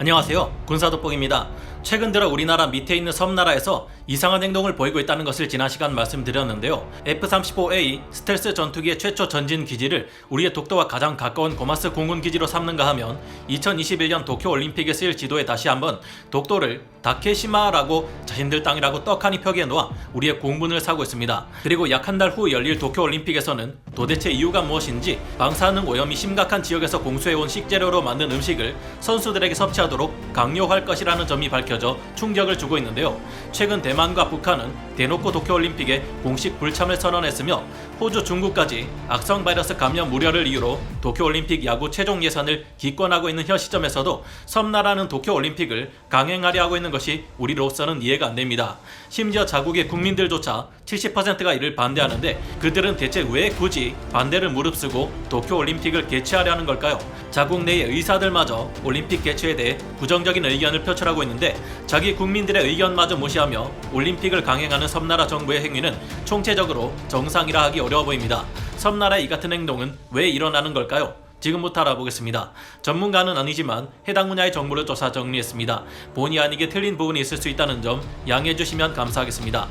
안녕하세요. 군사돋보기입니다. 최근 들어 우리나라 밑에 있는 섬나라에서 이상한 행동을 보이고 있다는 것을 지난 시간 말씀드렸는데요. F-35A 스텔스 전투기의 최초 전진 기지를 우리의 독도와 가장 가까운 고마스 공군 기지로 삼는가 하면 2021년 도쿄 올림픽에 쓰일 지도에 다시 한번 독도를 다케시마라고 자신들 땅이라고 떡하니 펴기해 놓아 우리의 공분을 사고 있습니다. 그리고 약 한 달 후 열릴 도쿄 올림픽에서는 도대체 이유가 무엇인지 방사능 오염이 심각한 지역에서 공수해온 식재료로 만든 음식을 선수들에게 섭취하도록 강요할 것이라는 점이 밝혀 져 충격을 주고 있는데요. 최근 대만과 북한은 대놓고 도쿄올림픽에 공식 불참을 선언했으며 호주, 중국까지 악성 바이러스 감염 우려를 이유로 도쿄올림픽 야구 최종 예산을 기권하고 있는 현 시점에서도 섬나라는 도쿄올림픽을 강행하려 하고 있는 것이 우리로서는 이해가 안 됩니다. 심지어 자국의 국민들조차 70%가 이를 반대하는데 그들은 대체 왜 굳이 반대를 무릅쓰고 도쿄올림픽을 개최하려 하는 걸까요? 자국 내의 의사들마저 올림픽 개최에 대해 부정적인 의견을 표출하고 있는데 자기 국민들의 의견마저 무시하며 올림픽을 강행하는 섬나라 정부의 행위는 총체적으로 정상이라 하기 어 려워 보입니다. 섬나라의 이 같은 행동은 왜 일어나는 걸까요? 지금부터 알아보겠습니다. 전문가는 아니지만 해당 분야의 정보를 조사 정리했습니다. 본의 아니게 틀린 부분이 있을 수 있다는 점 양해해 주시면 감사하겠습니다.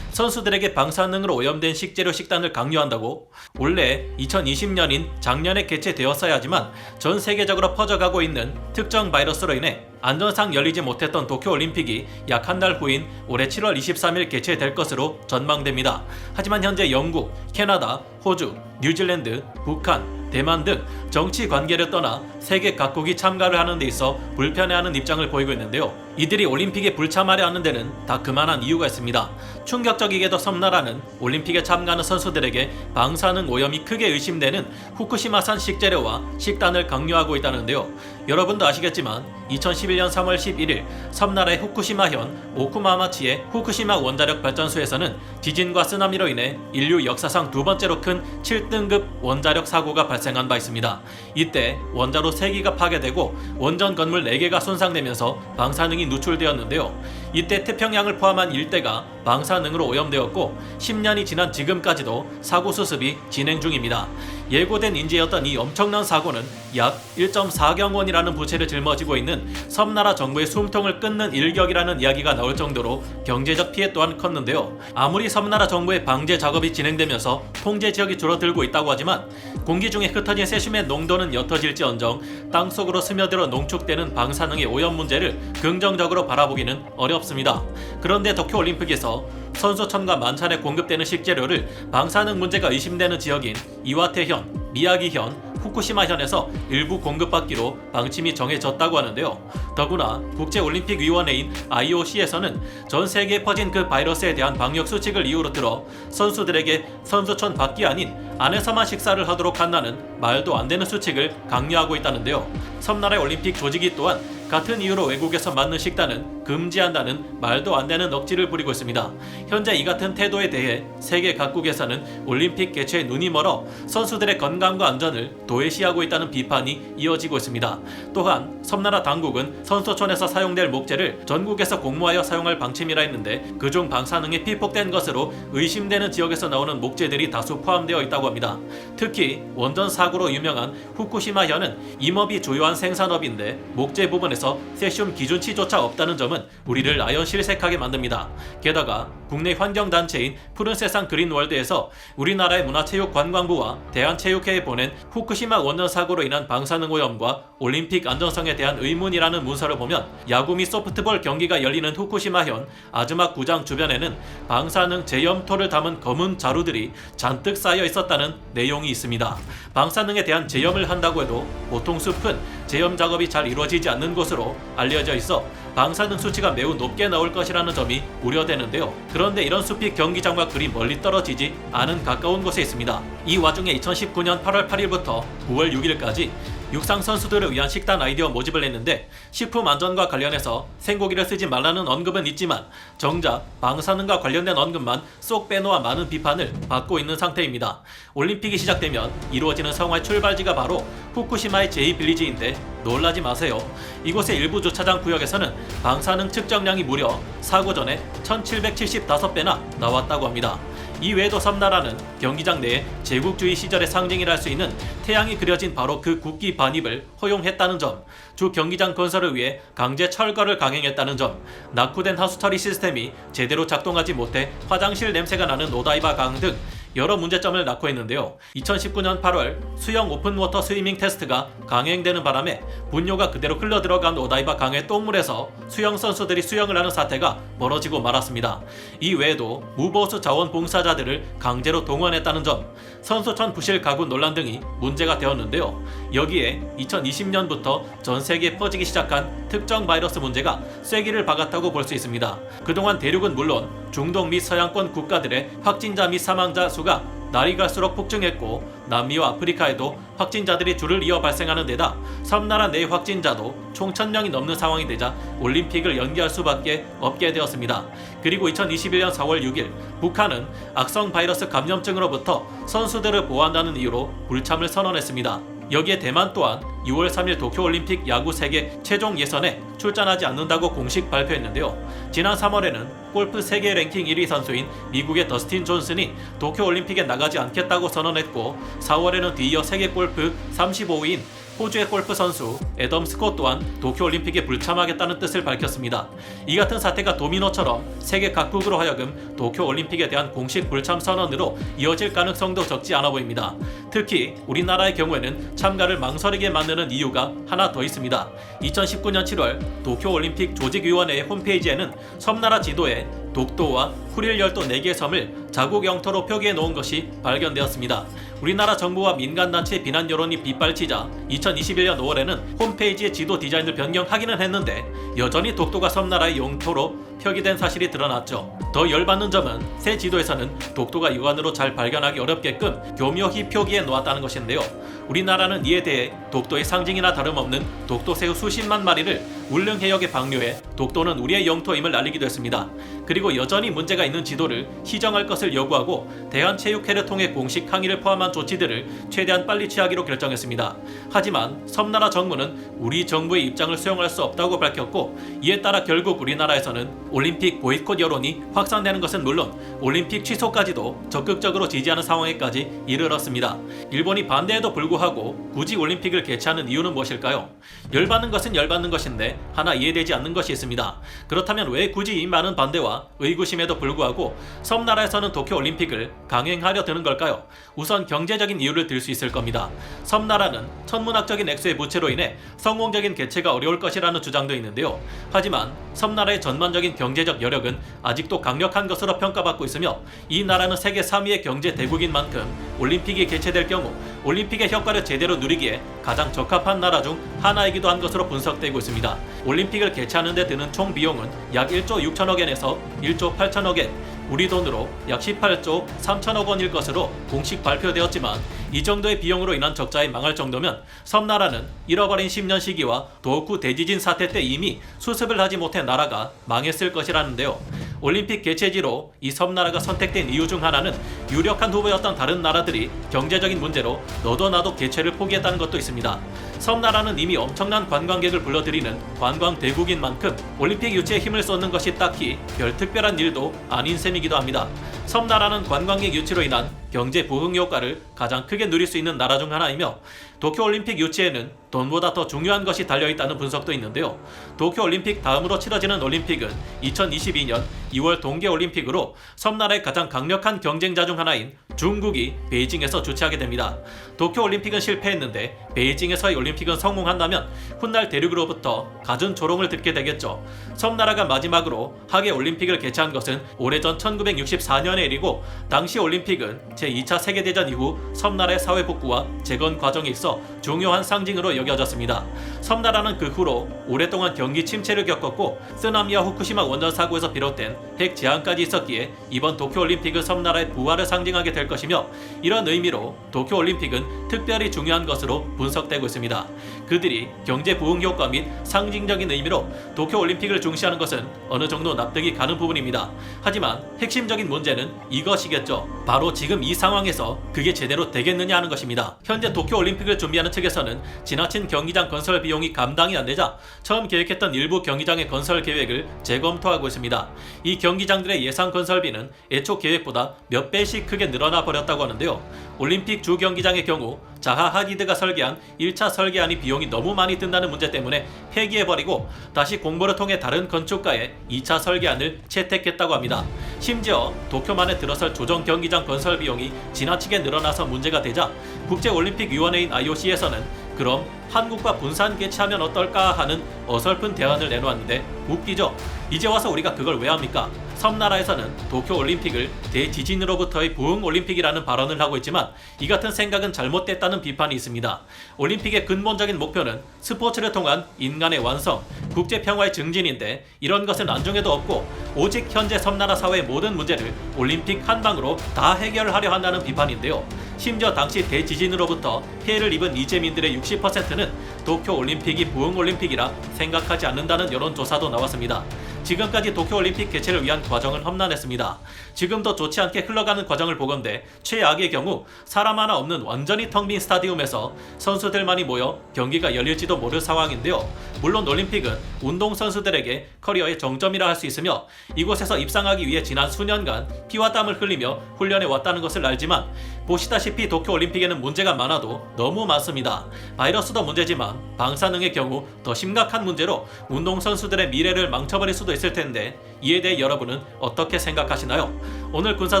선수들에게 방사능으로 오염된 식재료 식단을 강요한다고? 원래 2020년인 작년에 개최되었어야 하지만 전 세계적으로 퍼져가고 있는 특정 바이러스로 인해 안전상 열리지 못했던 도쿄올림픽이 약 한 달 후인 올해 7월 23일 개최될 것으로 전망됩니다. 하지만 현재 영국, 캐나다, 호주, 뉴질랜드, 북한, 대만 등 정치 관계를 떠나 세계 각국이 참가를 하는 데 있어 불편해하는 입장을 보이고 있는데요. 이들이 올림픽에 불참하려 하는 데는 다 그만한 이유가 있습니다. 충격적이게도 섬나라는 올림픽에 참가하는 선수들에게 방사능 오염이 크게 의심되는 후쿠시마산 식재료와 식단을 강요하고 있다는데요. 여러분도 아시겠지만 2011년 3월 11일 섬나라의 후쿠시마현 오쿠마마치의 후쿠시마 원자력 발전소에서는 지진과 쓰나미로 인해 인류 역사상 두 번째로 큰 7등급 원자력 사고가 발생한 바 있습니다. 이때 원자로 3기가 파괴되고 원전 건물 4개가 손상되면서 방사능이 누출되었는데요. 이때 태평양을 포함한 일대가 방사능으로 오염되었고 10년이 지난 지금까지도 사고 수습이 진행 중입니다. 예고된 인재였던 이 엄청난 사고는 약 1.4경 원이라는 부채를 짊어지고 있는 섬나라 정부의 숨통을 끊는 일격이라는 이야기가 나올 정도로 경제적 피해 또한 컸는데요. 아무리 섬나라 정부의 방제 작업이 진행되면서 통제 지역이 줄어들고 있다고 하지만 공기 중에 흩어진 세슘의 농도는 옅어질지언정 땅속으로 스며들어 농축되는 방사능의 오염 문제를 긍정적으로 바라보기는 어렵습니다. 그런데 도쿄올림픽에서 선수촌과 만찬에 공급되는 식재료를 방사능 문제가 의심되는 지역인 이와테현, 미야기현, 후쿠시마현에서 일부 공급받기로 방침이 정해졌다고 하는데요. 더구나 국제올림픽위원회인 IOC에서는 전 세계에 퍼진 그 바이러스에 대한 방역 수칙을 이유로 들어 선수들에게 선수촌 밖이 아닌 안에서만 식사를 하도록 한다는 말도 안 되는 수칙을 강요하고 있다는데요. 섬나라의 올림픽 조직이 또한 같은 이유로 외국에서 맞는 식단은 금지한다는 말도 안 되는 억지를 부리고 있습니다. 현재 이 같은 태도에 대해 세계 각국에서는 올림픽 개최에 눈이 멀어 선수들의 건강과 안전을 도외시하고 있다는 비판이 이어지고 있습니다. 또한 섬나라 당국은 선수촌에서 사용될 목재를 전국에서 공모하여 사용할 방침이라 했는데 그중 방사능이 피폭된 것으로 의심되는 지역에서 나오는 목재들이 다수 포함되어 있다고 합니다. 특히 원전 사고로 유명한 후쿠시마현은 임업이 주요한 생산업인데 목재 부분에서 세슘 기준치조차 없다는 점은 우리를 아연 실색하게 만듭니다. 게다가 국내 환경단체인 푸른세상 그린월드에서 우리나라의 문화체육관광부와 대한체육회에 보낸 후쿠시마 원전 사고로 인한 방사능 오염과 올림픽 안전성에 대한 의문이라는 문서를 보면 야구 및 소프트볼 경기가 열리는 후쿠시마현 아즈마 구장 주변에는 방사능 제염토를 담은 검은 자루들이 잔뜩 쌓여 있었다는 내용이 있습니다. 방사능에 대한 제염을 한다고 해도 보통 숲은 제염 작업이 잘 이루어지지 않는 곳으로 알려져 있어 방사능 수치가 매우 높게 나올 것이라는 점이 우려되는데요. 그런데 이런 숲이 경기장과 그리 멀리 떨어지지 않은 가까운 곳에 있습니다. 이 와중에 2019년 8월 8일부터 9월 6일까지 육상 선수들을 위한 식단 아이디어 모집을 했는데 식품 안전과 관련해서 생고기를 쓰지 말라는 언급은 있지만 정작 방사능과 관련된 언급만 쏙 빼놓아 많은 비판을 받고 있는 상태입니다. 올림픽이 시작되면 이루어지는 성화의 출발지가 바로 후쿠시마의 제2빌리지인데 놀라지 마세요. 이곳의 일부 주차장 구역에서는 방사능 측정량이 무려 사고 전에 1775배나 나왔다고 합니다. 이 외에도 섬나라는 경기장 내에 제국주의 시절의 상징이라 할 수 있는 태양이 그려진 바로 그 국기 반입을 허용했다는 점, 주 경기장 건설을 위해 강제 철거를 강행했다는 점, 낙후된 하수 처리 시스템이 제대로 작동하지 못해 화장실 냄새가 나는 오다이바 강 등 여러 문제점을 낳고 있는데요. 2019년 8월 수영 오픈워터 스위밍 테스트가 강행되는 바람에 분뇨가 그대로 흘러 들어간 오다이바 강의 똥물에서 수영 선수들이 수영을 하는 사태가 벌어지고 말았습니다. 이 외에도 무보수 자원봉사자들을 강제로 동원했다는 점, 선수촌 부실 가구 논란 등이 문제가 되었는데요. 여기에 2020년부터 전 세계에 퍼지기 시작한 특정 바이러스 문제가 쐐기를 박았다고 볼 수 있습니다. 그동안 대륙은 물론 중동 및 서양권 국가들의 확진자 및 사망자 수가 날이 갈수록 폭증했고 남미와 아프리카에도 확진자들이 줄을 이어 발생하는 데다 섬나라 내 확진자도 총 1000명이 넘는 상황이 되자 올림픽을 연기할 수밖에 없게 되었습니다. 그리고 2021년 4월 6일 북한은 악성 바이러스 감염증으로부터 선수들을 보호한다는 이유로 불참을 선언했습니다. 여기에 대만 또한 6월 3일 도쿄올림픽 야구 세계 최종 예선에 출전하지 않는다고 공식 발표했는데요. 지난 3월에는 골프 세계 랭킹 1위 선수인 미국의 더스틴 존슨이 도쿄올림픽에 나가지 않겠다고 선언했고 4월에는 뒤이어 세계 골프 35위인 호주의 골프 선수 애덤 스콧 또한 도쿄올림픽에 불참하겠다는 뜻을 밝혔습니다. 이 같은 사태가 도미노처럼 세계 각국으로 하여금 도쿄올림픽에 대한 공식 불참 선언으로 이어질 가능성도 적지 않아 보입니다. 특히 우리나라의 경우에는 참가를 망설이게 만드는 이유가 하나 더 있습니다. 2019년 7월 도쿄올림픽 조직위원회의 홈페이지에는 섬나라 지도에 독도와 후릴 열도 4개 섬을 자국 영토로 표기해 놓은 것이 발견되었습니다. 우리나라 정부와 민간단체 비난 여론이 빗발치자 2021년 5월에는 홈페이지의 지도 디자인을 변경하기는 했는데 여전히 독도가 섬나라의 영토로 표기된 사실이 드러났죠. 더 열받는 점은 새 지도에서는 독도가 육안으로 잘 발견하기 어렵게끔 교묘히 표기해 놓았다는 것인데요. 우리나라는 이에 대해 독도의 상징이나 다름없는 독도새우 수십만 마리를 울릉 해역에 방류해 독도는 우리의 영토임을 알리기도 했습니다. 그리고 여전히 문제가 있는 지도를 시정할 것을 요구하고 대한체육회를 통해 공식 항의를 포함한 조치들을 최대한 빨리 취하기로 결정했습니다. 하지만 섬나라 정부는 우리 정부의 입장을 수용할 수 없다고 밝혔고 이에 따라 결국 우리나라에서는 올림픽 보이콧 여론이 확산되는 것은 물론 올림픽 취소까지도 적극적으로 지지하는 상황에까지 이르렀습니다. 일본이 반대에도 불구하고 굳이 올림픽을 개최하는 이유는 무엇일까요? 열받는 것은 열받는 것인데 하나 이해되지 않는 것이 있습니다. 그렇다면 왜 굳이 이 많은 반대와 의구심에도 불구하고 섬나라에서는 도쿄 올림픽을 강행하려 드는 걸까요? 우선 경제적인 이유를 들 수 있을 겁니다. 섬나라는 천문학적인 액수의 부채로 인해 성공적인 개최가 어려울 것이라는 주장도 있는데요. 하지만 섬나라의 전반적인 경제적 여력은 아직도 강력한 것으로 평가받고 있으며 이 나라는 세계 3위의 경제 대국인 만큼 올림픽이 개최될 경우 올림픽의 효과를 제대로 누리기에 가장 적합한 나라 중 하나이기도 한 것으로 분석되고 있습니다. 올림픽을 개최하는 데 드는 총 비용은 약 1조 6천억엔에서 1조 8천억엔, 우리 돈으로 약 18조 3천억 원일 것으로 공식 발표되었지만 이 정도의 비용으로 인한 적자에 망할 정도면 섬나라는 잃어버린 10년 시기와 도호쿠 대지진 사태 때 이미 수습을 하지 못해 나라가 망했을 것이라는데요. 올림픽 개최지로 이 섬나라가 선택된 이유 중 하나는 유력한 후보였던 다른 나라들이 경제적인 문제로 너도 나도 개최를 포기했다는 것도 있습니다. 섬나라는 이미 엄청난 관광객을 불러들이는 관광 대국인 만큼 올림픽 유치에 힘을 쏟는 것이 딱히 별 특별한 일도 아닌 셈이기도 합니다. 섬나라는 관광객 유치로 인한 경제 부흥 효과를 가장 크게 누릴 수 있는 나라 중 하나이며 도쿄올림픽 유치에는 돈보다 더 중요한 것이 달려있다는 분석도 있는데요. 도쿄올림픽 다음으로 치러지는 올림픽은 2022년 2월 동계올림픽으로 섬나라의 가장 강력한 경쟁자 중 하나인 중국이 베이징에서 주최하게 됩니다. 도쿄올림픽은 실패했는데 베이징에서의 올림픽은 성공한다면 훗날 대륙으로부터 갖은 조롱을 듣게 되겠죠. 섬나라가 마지막으로 하계 올림픽을 개최한 것은 오래전 1964년의 일이고 당시 올림픽은 제2차 세계대전 이후 섬나라의 사회 복구와 재건 과정에 있어 중요한 상징으로 여겨졌습니다. 섬나라는 그 후로 오랫동안 경기 침체를 겪었고 쓰나미와 후쿠시마 원전 사고에서 비롯된 핵 재앙까지 있었기에 이번 도쿄올림픽은 섬나라의 부활을 상징하게 될 것이며 이런 의미로 도쿄올림픽은 특별히 중요한 것으로 분석되고 있습니다. 그들이 경제 부흥 효과 및 상징적인 의미로 도쿄올림픽을 중시하는 것은 어느 정도 납득이 가는 부분입니다. 하지만 핵심적인 문제는 이것이겠죠. 바로 지금 이 상황에서 그게 제대로 되겠느냐 하는 것입니다. 현재 도쿄올림픽을 준비하는 측에서는 지나친 경기장 건설 비용이 감당이 안 되자 처음 계획했던 일부 경기장의 건설 계획을 재검토하고 있습니다. 이 경 기장들의 예상 건설비는 애초 계획보다 몇 배씩 크게 늘어나 버렸다고 하는데요. 올림픽 주 경기장의 경우 자하 하디드가 설계한 1차 설계안이 비용이 너무 많이 든다는 문제 때문에 폐기해버리고 다시 공모를 통해 다른 건축가의 2차 설계안을 채택했다고 합니다. 심지어 도쿄만에 들어설 조정 경기장 건설 비용이 지나치게 늘어나서 문제가 되자 국제올림픽위원회인 IOC에서는 그럼 한국과 분산 개최하면 어떨까 하는 어설픈 대안을 내놓았는데 웃기죠? 이제 와서 우리가 그걸 왜 합니까? 섬나라에서는 도쿄 올림픽을 대지진으로부터의 부흥 올림픽이라는 발언을 하고 있지만 이 같은 생각은 잘못됐다는 비판이 있습니다. 올림픽의 근본적인 목표는 스포츠를 통한 인간의 완성, 국제 평화의 증진인데 이런 것은 안중에도 없고 오직 현재 섬나라 사회의 모든 문제를 올림픽 한 방으로 다 해결하려 한다는 비판인데요. 심지어 당시 대지진으로부터 피해를 입은 이재민들의 60%는 도쿄 올림픽이 부흥 올림픽이라 생각하지 않는다는 여론조사도 나왔습니다. 지금까지 도쿄올림픽 개최를 위한 과정은 험난했습니다. 지금도 좋지 않게 흘러가는 과정을 보건대 최악의 경우 사람 하나 없는 완전히 텅 빈 스타디움에서 선수들만이 모여 경기가 열릴지도 모를 상황인데요. 물론 올림픽은 운동 선수들에게 커리어의 정점이라 할 수 있으며 이곳에서 입상하기 위해 지난 수년간 피와 땀을 흘리며 훈련해 왔다는 것을 알지만 보시다시피 도쿄올림픽에는 문제가 많아도 너무 많습니다. 바이러스도 문제지만 방사능의 경우 더 심각한 문제로 운동선수들의 미래를 망쳐버릴 수도 있을 텐데 이에 대해 여러분은 어떻게 생각하시나요? 오늘 군사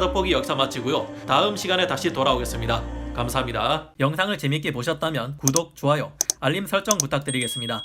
돋보기 여기서 마치고요. 다음 시간에 다시 돌아오겠습니다. 감사합니다. 영상을 재밌게 보셨다면 구독, 좋아요, 알림 설정 부탁드리겠습니다.